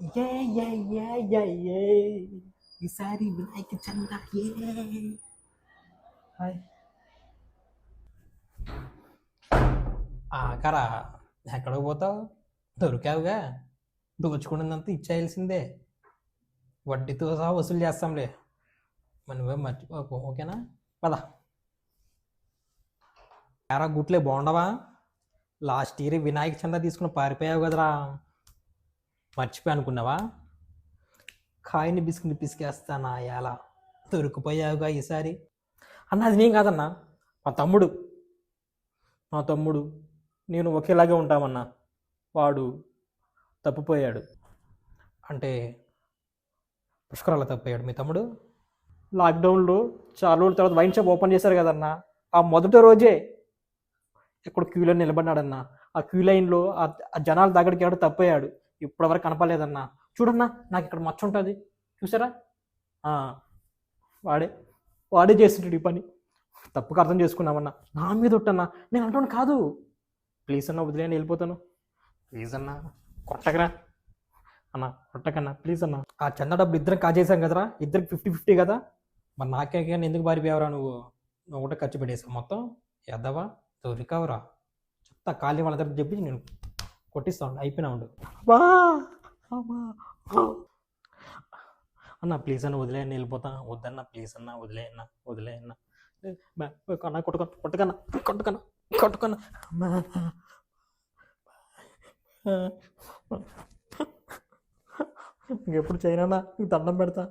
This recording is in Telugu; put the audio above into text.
ఏ ఏ ఏ ఏ ఏ ఈసారి వినాయక చంద ఏ హాయ్ ఆకరా ఎక్కడికి పోతావు? దొరికావుగా. దోచుకున్నదంతా ఇచ్చేయాల్సిందే. వడ్డీతో సహా వసూలు చేస్తాంలే. మనమే మర్చిపోకు ఓకేనా? పద. ఎరా గుట్లే బాగుండవా? లాస్ట్ ఇయర్ వినాయక చందా తీసుకుని పారిపోయావు కదరా. మర్చిపోయి అనుకున్నావా? కాయని బిస్కుని పిసికేస్తానా ఎలా దొరికిపోయావుగా ఈసారి. అన్న అది నేను కాదన్నా. మా తమ్ముడు. మా తమ్ముడు. నేను ఒకేలాగే ఉంటామన్నా. వాడు తప్పిపోయాడు. అంటే పుష్కరాల తప్పిపోయాడు మీ తమ్ముడు? లాక్డౌన్లో చాలా రోజుల తర్వాత వైన్ షాప్ ఓపెన్ చేశారు కదన్నా. ఆ మొదటి రోజే ఎక్కడ క్యూలో నిలబడినాడన్నా ఆ క్యూ లైన్లో ఆ జనాల దగ్గరికి ఎవడు ఇప్పటివరకు కనపడలేదన్నా. చూడన్నా నాకు ఇక్కడ మచ్చ ఉంటుంది. చూసారా? వాడే వాడే చేస్తుంటాడు ఈ పని. తప్పుగా అర్థం చేసుకున్నామన్నా. నా మీద ఒట్టన్నా. నేను అంటాను కాదు. ప్లీజ్ అన్న వదిలేని వెళ్ళిపోతాను. ప్లీజ్ అన్నా కొట్టకరా. అన్న కొట్టకన్నా ప్లీజ్ అన్న. ఆ చంద డబ్బులు ఇద్దరం కాజేసాం కదరా? ఇద్దరికి ఫిఫ్టీ ఫిఫ్టీ కదా? మరి నాకే కానీ ఎందుకు బారిపోయావరా నువ్వు? నువ్వు ఒకటే ఖర్చు పెట్టేసావు మొత్తం. ఎద్దవా దొరికావురా. చెప్తా ఖాళీ వాళ్ళ దగ్గర చెప్పి నేను కొట్టిస్తా ఉండు. అయిపోయినా ఉండు అన్న ప్లీజ్ అన్న వదిలే అన్న వెళ్ళిపోతా. వద్దన్న ప్లీజ్ అన్న వదిలే అన్న వదిలే అన్న. అన్న కొట్టుకన్నా కొట్టుకన్నా కొట్టుకన్నా. ఇంకెప్పుడు చేయనన్నా? దండం పెడతా.